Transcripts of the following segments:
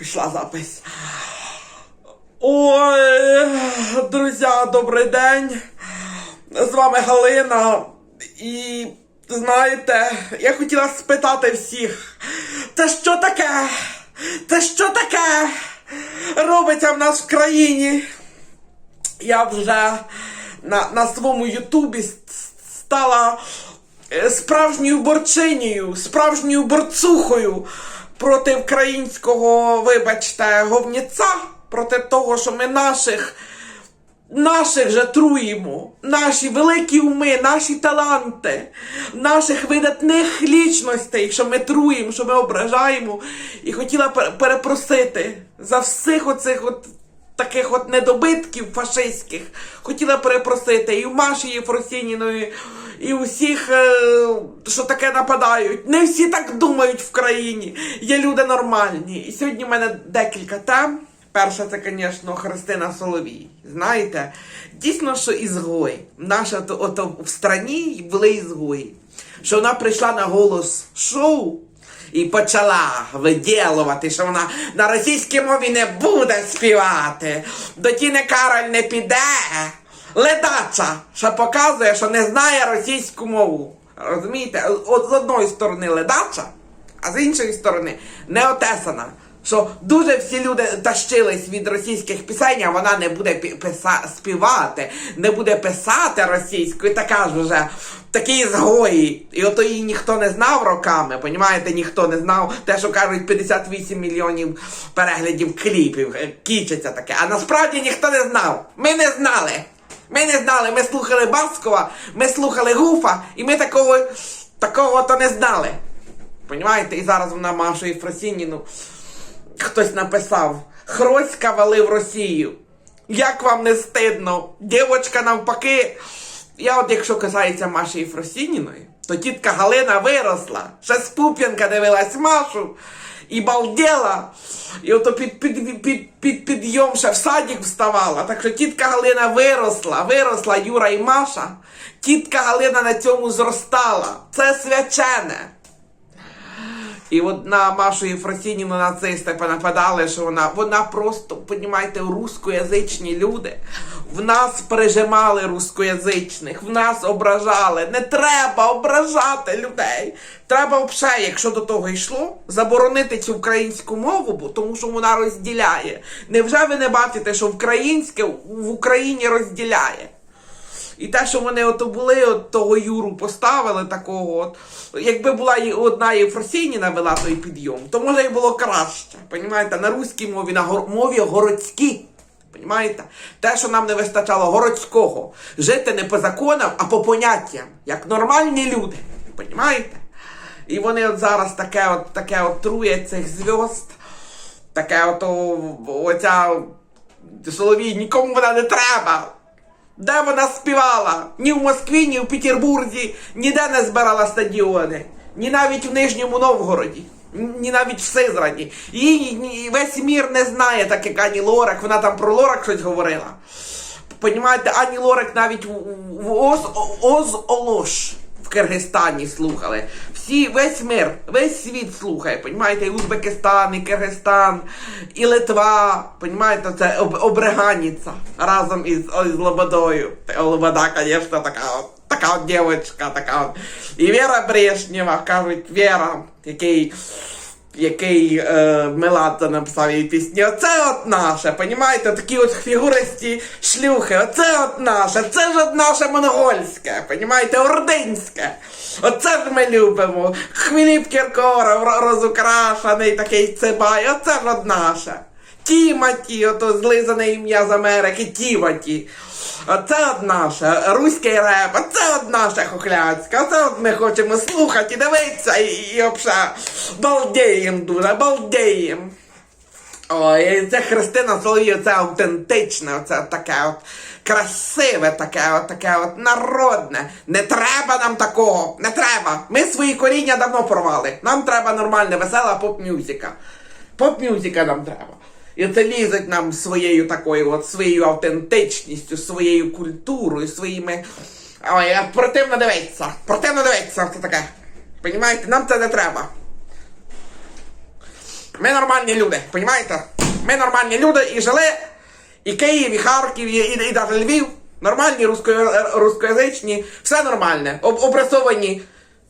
пішла запись. Ой, друзі, добрий день. З вами Галина. І знаєте, я хотіла спитати всіх, це що таке? Це що таке? Робиться в нас в країні? Я вже на, на своєму Ютубі стала е, справжньою борчинею, справжньою борцухою проти українського, вибачте, говніця, проти того, що ми наших. Наших же труїмо, наші великі уми, наші таланти, наших видатних лічностей, що ми труїмо, що ми ображаємо. І хотіла пер- перепросити за всіх оцих от таких от недобитків фашистських. Хотіла перепросити і у Маші Єфросініної, і усіх, е, що таке нападають. Не всі так думають в країні. Є люди нормальні. І сьогодні в мене декілька тем. Перша це, звісно, Христина Соловій. Знаєте, дійсно, що ізгой. Наша то, ото в страні були ізгої. Що вона прийшла на голос шоу і почала виділувати, що вона на російській мові не буде співати. До Тіни Кароль не піде. Ледача, що показує, що не знає російську мову. Розумієте? От з одної сторони ледача, а з іншої сторони неотесана. Що дуже всі люди тащились від російських пісень, а вона не буде писа- співати, не буде писати російською, така ж вже такі згої. І ото її ніхто не знав роками, понімаєте, ніхто не знав те, що кажуть 58 мільйонів переглядів кліпів, е, кічиться таке. А насправді ніхто не знав. Ми не знали. Ми не знали, ми слухали Баскова, ми слухали Гуфа, і ми такого, такого то не знали. Понімаєте? І зараз вона Машу Єфросініну хтось написав: Хроська валив Росію. Як вам не стидно? Дівочка навпаки. Я от якщо касається Маші Єфросініної, то тітка Галина виросла. Ще з Пуп'янка дивилась Машу і балдела. І ото під, під, під, під підйом ще в садик вставала. Так що тітка Галина виросла, виросла Юра і Маша. Тітка Галина на цьому зростала. Це свячене. І от на Машу Єфросініну нацисти понападали, що вона, вона просто, понімаєте, рускоязичні люди. В нас пережимали рускоязичних, в нас ображали. Не треба ображати людей. Треба взагалі, якщо до того йшло, заборонити цю українську мову, бо тому що вона розділяє. Невже ви не бачите, що українське в Україні розділяє? І те, що вони ото були, от того Юру поставили такого, от, якби була одна Єфросініна вела той підйом, то може і було краще. Понімаєте, на руській мові, на гор- мові городській. Понімаєте? Те, що нам не вистачало городського. Жити не по законам, а по поняттям, як нормальні люди. Понімаєте? І вони от зараз таке от, таке от трує цих зв'язд, таке от оця Соловій, нікому вона не треба. Де вона співала? Ні в Москві, ні в Петербурзі, ніде не збирала стадіони, ні навіть в Нижньому Новгороді, ні навіть в Сизрані. Її весь мір не знає, так як Ані Лорак, вона там про Лорак щось говорила. Понімаєте, Ані Лорак навіть в, Оз, Оз Олош Киргизстані слухали. Всі, весь мир, весь світ слухає, понімаєте, і Узбекистан, і Киргизстан, і Литва, понімаєте, це об, обреганіця разом із, із Лободою. Лобода, звісно, така от, така от дівчинка, така от. І Віра Брежнєва, кажуть, Віра, який який е, Меладзе написав їй пісні. Оце от наше, понімаєте? Такі от фігуристі шлюхи. Оце от наше, це ж от наше монгольське, понімаєте, ординське. Оце ж ми любимо. Хміліп Кіркоров, розукрашений такий цибай, оце ж от наше. Тіматі, ото злизане ім'я з Америки, Тіматі. Оце от наше, руський реп, оце от наше хохляцьке, оце от ми хочемо слухати і дивитися, і, і взагалі балдеєм дуже, балдеєм. Ой, це Христина Соловій, це автентичне, оце таке от красиве, таке от таке от народне. Не треба нам такого, не треба. Ми свої коріння давно порвали. Нам треба нормальна, весела поп-мюзика. Поп-мюзика нам треба. І це лізуть нам своєю такою, от своєю автентичністю, своєю культурою, своїми. Ой, а противно дивитися. Противно дивитися, це таке. Понімаєте, нам це не треба. Ми нормальні люди, понімаєте? Ми нормальні люди і жили, і Київ, і Харків, і, і, і навіть Львів. Нормальні русько- рускоязичні, все нормальне. Об, опресовані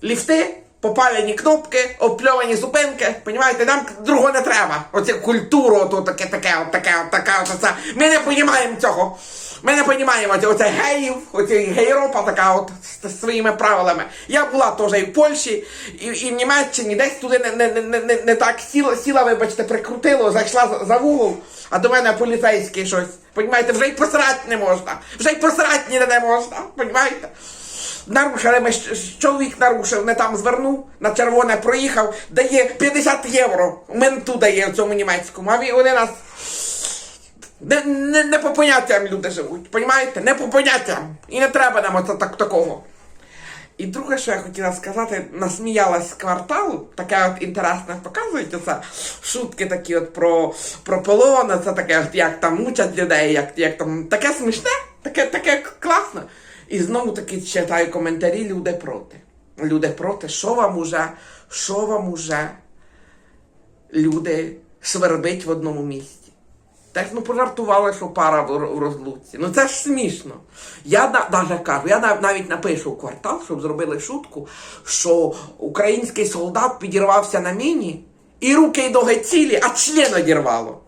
ліфти, попалені кнопки, обпльовані зупинки. Понімаєте, нам другого не треба. Оце культуру, ото таке, таке, от таке, от таке, от це. Ми не розуміємо цього. Ми не розуміємо оце геїв, оце гейропа така от з своїми правилами. Я була теж і в Польщі, і, і в Німеччині, десь туди не, не, не, не, не так сіла, сіла, вибачте, прикрутило, зайшла за, за вугол, а до мене поліцейський щось. Понімаєте, вже й посрати не можна. Вже й посрати ніде не можна. Понімаєте? Нарушили, ми чоловік нарушив, не там звернув, на червоне проїхав, дає 50 євро. Менту дає в цьому німецькому, а вони нас не, не, не по поняттям люди живуть, понімаєте? Не по поняттям. І не треба нам оце так такого. І друге, що я хотіла сказати, насміялась з кварталу, таке от інтересне показують оце шутки такі от про, про полони, це таке, от, як там мучать людей, як, як там таке смішне, таке, таке класне. І знову таки читаю коментарі, люди проти. Люди проти, що вам уже, що вам уже люди свербить в одному місці. Так ну пожартували, що пара в розлуці. Ну це ж смішно. Я навіть кажу, я навіть напишу квартал, щоб зробили шутку, що український солдат підірвався на міні, і руки й ноги цілі, а член одірвало.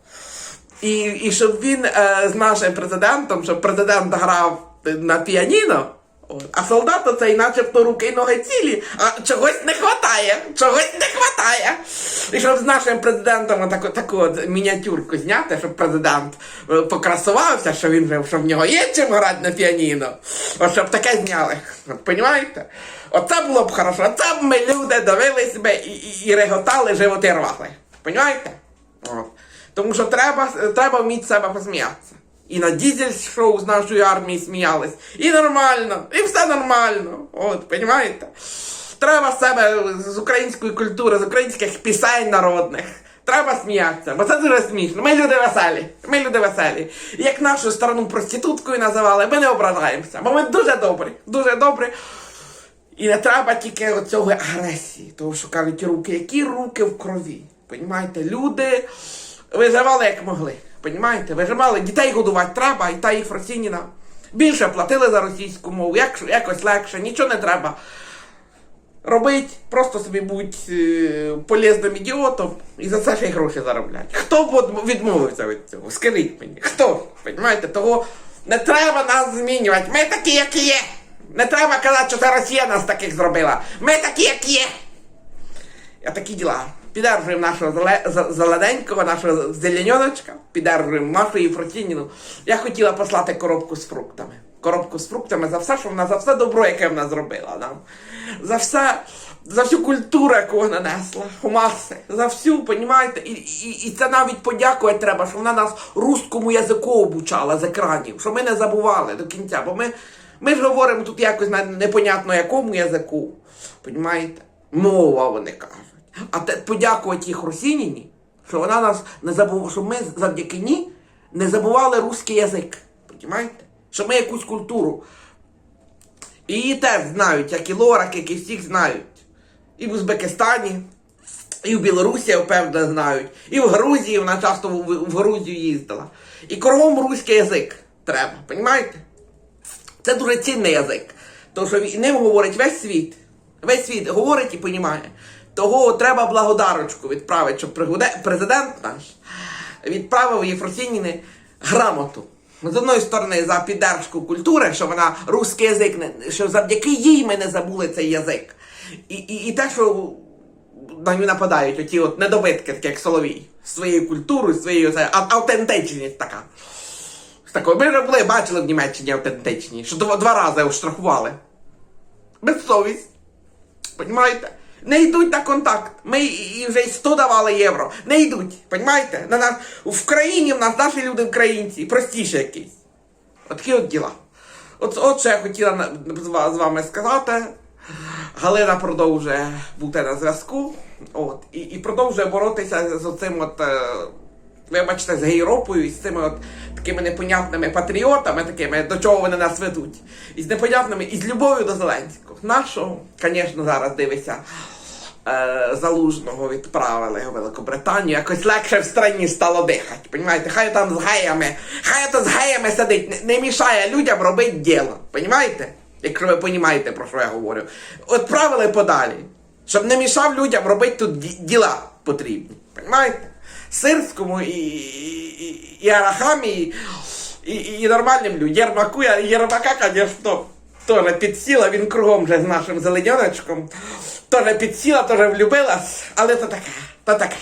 І, і щоб він е, з нашим президентом, щоб президент грав на піаніно, а солдат оцей начебто руки й ноги цілі, а чогось не хватає, чогось не хватає. І щоб з нашим президентом таку, таку от мініатюрку зняти, щоб президент е, покрасувався, що він вже, що в нього є чим грати на піаніно. От щоб таке зняли. От, понімаєте? Оце було б хорошо. Оце б ми люди дивились би і, і, і реготали, животи рвали. Понімаєте? От. Тому що треба, треба вміти себе посміятися. І на дізель шоу з нашої армії сміялись. І нормально, і все нормально. От, понімаєте? Треба себе з української культури, з українських пісень народних. Треба сміятися, бо це дуже смішно. Ми люди веселі. Ми люди веселі. Як нашу сторону проституткою називали, ми не ображаємося. Бо ми дуже добрі, дуже добрі. І не треба тільки оцього агресії, тому що кажуть руки, які руки в крові. Понімаєте, люди виживали як могли. Понімаєте, виживали, дітей годувати треба, і та їх Єфросініна. Більше платили за російську мову, як, якось легше, нічого не треба. Робить, просто собі будь е, полезним ідіотом і за це ще й гроші зароблять. Хто б відмовився від цього? Скажіть мені, хто? Понімаєте, того не треба нас змінювати. Ми такі, як є. Не треба казати, що це Росія нас таких зробила. Ми такі, як є. А такі діла. Піддержуємо нашого зеле- зелененького, нашого зеленьоночка, піддержуємо нашу Єфросініну. Я хотіла послати коробку з фруктами. Коробку з фруктами за все, що вона, за все добро, яке вона зробила нам. За все, за всю культуру, яку вона несла, маси, за всю, понімаєте? І, і, і це навіть подякувати треба, що вона нас русскому язику обучала з екранів, що ми не забували до кінця. Бо ми, ми ж говоримо тут якось на непонятно якому язику. Понімаєте? Мова, вони кажуть. А те подякувати їх Росініні, що вона нас не забув, що ми завдяки ній не забували русський язик. Понімаєте? Що ми якусь культуру. І її теж знають, як і Лорак, як і всіх знають. І в Узбекистані, і в Білорусі, я впевнено, знають, і в Грузії вона часто в, Грузію їздила. І кругом руський язик треба, понімаєте? Це дуже цінний язик. Тому що ним говорить весь світ. Весь світ говорить і понімає. Того треба благодарочку відправити, щоб президент наш відправив Єфросініни грамоту. З одної сторони, за піддержку культури, що вона русський язик, що завдяки їй ми не забули цей язик. І, і, і те, що на нього нападають оті от недобитки, такі як Соловій, своєю культурою, своєю автентичність така. Такою. Ми вже були, бачили в Німеччині автентичні, що два, два рази оштрафували. Безсовість. Понімаєте? Не йдуть на контакт. Ми і вже й 100 давали євро. Не йдуть. Понімаєте? На нас, в країні в нас наші люди українці. Простіше якісь. Отакі от діла. От, от що я хотіла з вами сказати. Галина продовжує бути на зв'язку. От, і, і продовжує боротися з оцим от. Вибачте, з Європою і з цими от такими непонятними патріотами, такими, до чого вони нас ведуть. І з непонятними, і з любов'ю до Зеленського. Нашого, звісно, зараз дивиться е, залужного відправили у Великобританію. Якось легше в страні стало дихати. Понімаєте? Хай там з геями, хай то з геями сидить, не, не мішає людям робити діло. Понімаєте? Якщо ви понімаєте, про що я говорю. Відправили подалі, щоб не мішав людям робити тут діла потрібні. Понімаєте? Сирському і, и, и арахами, і, и і нормальним людям. Єрмаку, Єрмака, конечно, теж підсіла, він кругом вже з нашим зеленьоночком. Тоже підсіла, теж влюбилась, але то така, то таке.